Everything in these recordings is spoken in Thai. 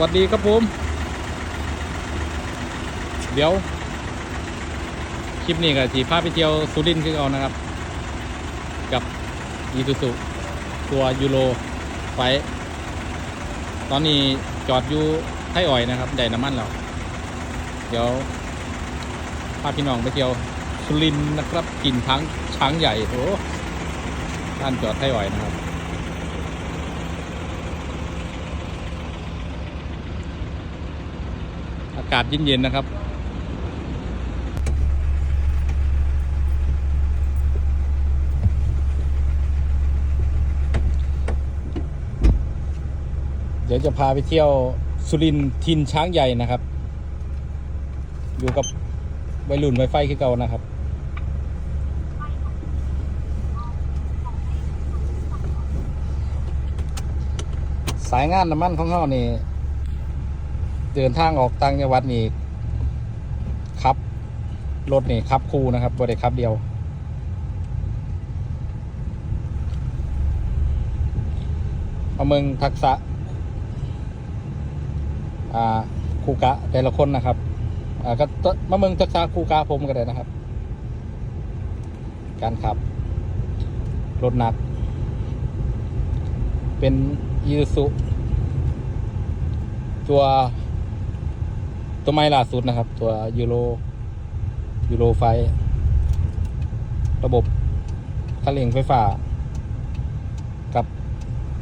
วัสดีครับผม เดี๋ยว คลิปนี้ก็สีพาไปเที่ยวสุรินทร์คือเอานะครับ กับอีซูซุตัวยูโรไฟ ตอนนี้จอดอยู่ไทยอ่อยนะครับได้น้ำมันแล้ว เดี๋ยวพาพี่น้องไปเที่ยวสุรินทร์นะครับกินช้างช้างใหญ่โอ้ท่านจอดไทยอ่อยนะครับ อากาศเย็นๆนะครับเดี๋ยวจะพาไปเที่ยวสุรินทร์ทินช้างใหญ่นะครับ อยู่กับวัยรุ่นไวไฟคือเก่านะครับ สายงานน้ำมันของเขานี่ เดินทางออกต่างจังหวัดนี่ขับ รถนี่ขับคู่นะครับบริขับเดียว เอามืองทักษะ อ่าคูกะแต่ละคนนะครับ อ่าก็ตมาเมืองทักษะคูกะผมก็ได้นะครับ การขับ รถหนัก เป็นยูสุตัว ตัวไม้ล่าสุดนะครับ ตัวยูโรยูโรไฟ ระบบคันเร่งไฟฟ้า กับ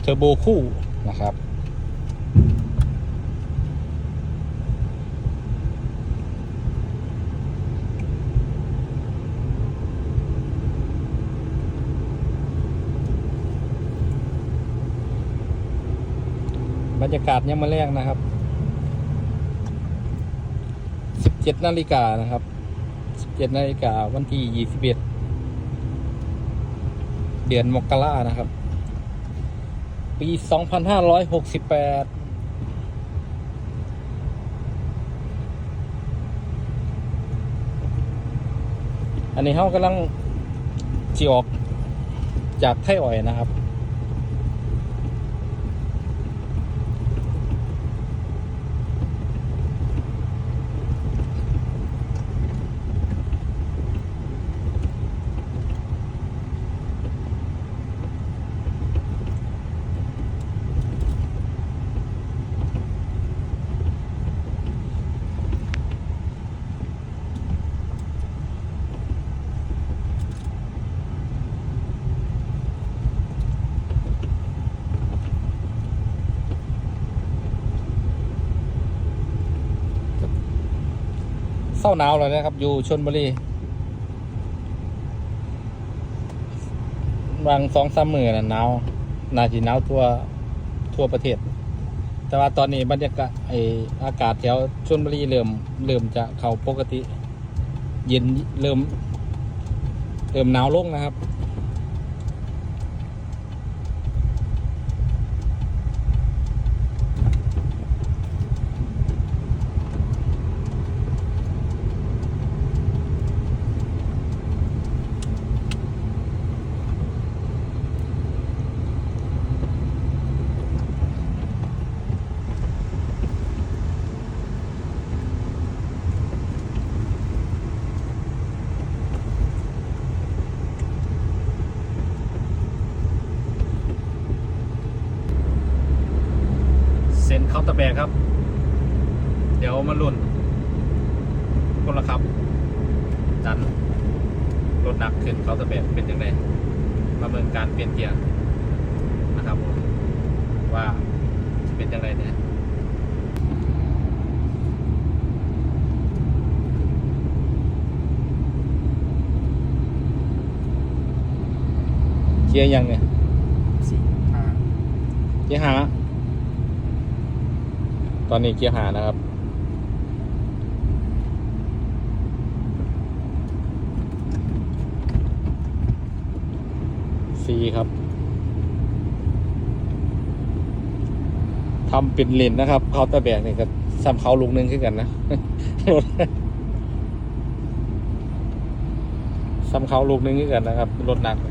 เทอร์โบคู่นะครับ บรรยากาศยังมาแรกนะครับ 17นาฬิกานะครับ17นาฬิกาวันที่21เอ็ดเดือนมกรานะครับ ปี2568อันนี้เขากำลังจีออกจากไทยอ่อยนะครับ เศร้าหนาวเลยนะครับ อยู่ชนบุรีบางสองสามมือน่ะหนาวนาจีหนาวทั่วทั่วประเทศ แต่ว่าตอนนี้บรรยากาศไออากาศแถวชนบุรีเริ่มเริ่มจะเข้าปกติ เย็นเริ่มเริ่มหนาวลงนะครับ เซ็นเคาน์เตอร์แบกครับ เดี๋ยวมาลุ่น คนละครับ ดันรถหนักขึ้นเคาน์เตอร์แบกเป็นยังไงมาเมืองการเปลี่ยนเกียร์นะครับผมว่าจะเป็นยังไงเนี่ยเกียร์ยังเนี่ยสี่ห้าเกียร์หา ตอนนี้เกียร์หานะครับ ซีครับ ทำเป็นเลนนะครับ เขาน์เตะแบกเนี่ยก็ซ้ำเขาลูกนึงขึ้นกันนะรถซ้ำเขาลูกนึงขึ้นกันนะครับ รถหนัก เ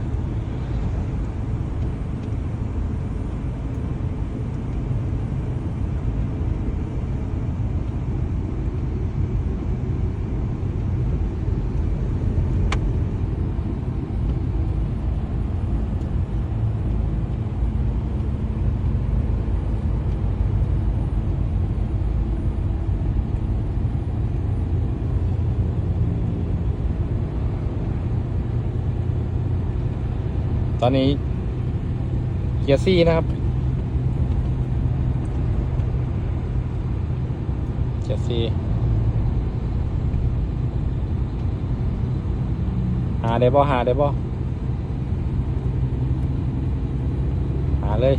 ตอนนี้ เกียร์ซี่นะครับ เกียร์ซี่หาได้บ่หาได้บ่หาเลย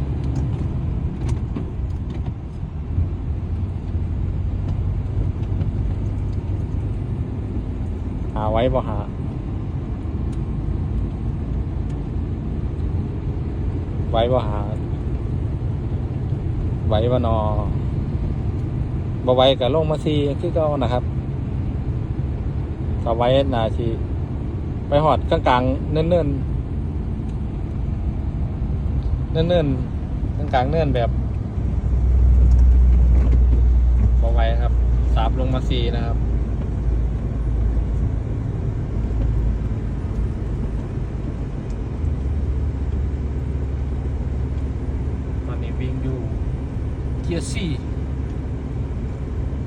หาไว้บ่หา ไว้บ่หาไว้บ่นอบ่ไว้กับลงมาซีคือเก่านะครับก็ไว้นาทีไปหอดกลางกลางๆเนิ่นเนิ่นเนิ่นเนิ่นกลางกลางๆเนิ่นแบบบ่ไว้ครับสาบลงมาซีนะครับ ตอนนี้วิ่งอยู่เกียร์สี่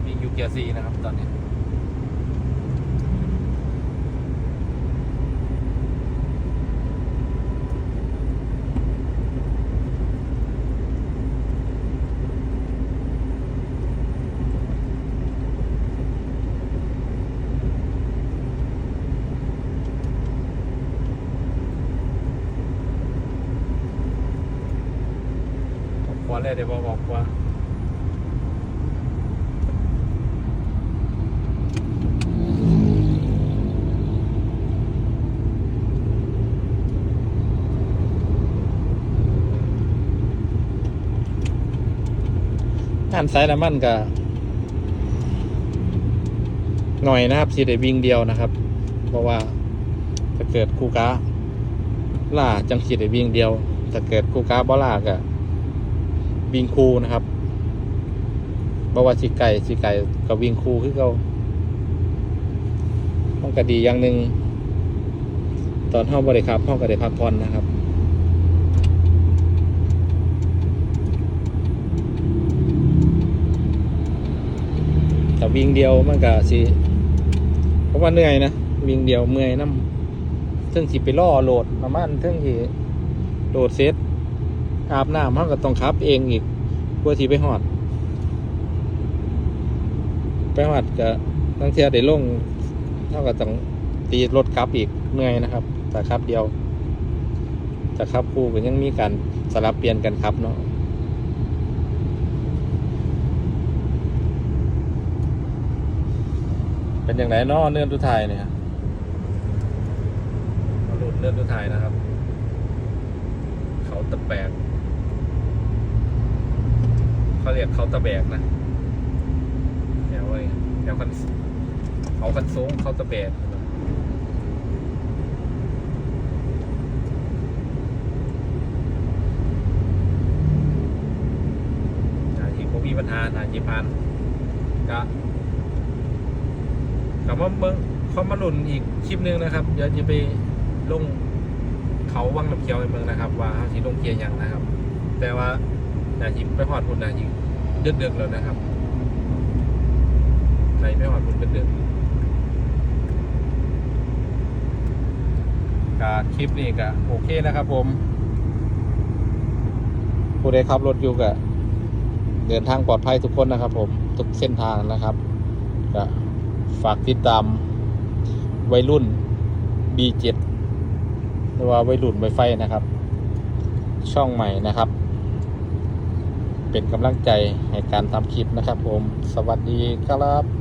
วิ่งอยู่เกียร์สี่นะครับตอนนี้ผมขอเลยเดี๋ยวบอกว่า งานสายน้ำมันก็หน่อยนะครับสีได้วิ่งเดียวนะครับ เพราะว่าถ้าเกิดคู่ก้าล่าจังสีได้วิ่งเดียวถ้าเกิดคู่ก้าบ่ล่าก็วิ่งคู่นะครับบ่ว่าสิไก่สิไก่ก็วิ่งคู่คือเขามันก็ดีอย่างหนึ่งตอนห้องบริครับห้องก็ได้พักผ่อนนะครับ วิ่งเดียวมันก็สิเพราะว่าเหนื่อยนะวิ่งเดียวเมื่อยน้ำซึ่งสิไปล่อโหลดประมาณซึ่งสิโหลดเซตอาบน้ำเขาก็ต้องขับเองอีกเพื่อที่ไปหอด ไปหอดก็ตั้งเทียได้ลงเท่ากับต้องตีรถกลับอีกเหนื่อยนะครับ แต่ขับเดียวแต่ขับคู่ก็ยังมีการสลับเปลี่ยนกันขับเนาะ เป็นอย่างไรเนาะเนื่อนทุไทยเนี่ยมาหลุดเนื่อนทุไทยนะครับ เขาตะแบกเขาเรียกเขาตะแบกนะแถวอะไรแถวคันเขาคันสูงเขาตะแบกนาทีผมมีปัญหานาทีพันก็ กับมาเบิ้งเขามาหลุนอีกคลิปหนึงนะครับ เดี๋ยวจะไปลงเขาวังน้ำเขียวในเมืองนะครับ ว่าเขาสิลงเกียร์ยังนะครับ แต่ว่านาจิไปหอดพุ่นนาจิเดือดเดือดแล้วนะครับใครไม่หอดพุ่นเดือดเดือดกคลิปนี้ก็โอเคนะครับผมผู้ใดขับรถอยู่ก็เดินทางปลอดภัยทุกคนนะครับ ผมทุกเส้นทางนะครับก็ ฝากติดตามวัยรุ่น B7 หรือว่าวัยรุ่นไวไฟนะครับ ช่องใหม่นะครับ เป็นกำลังใจให้การทำคลิปนะครับผม สวัสดีครับ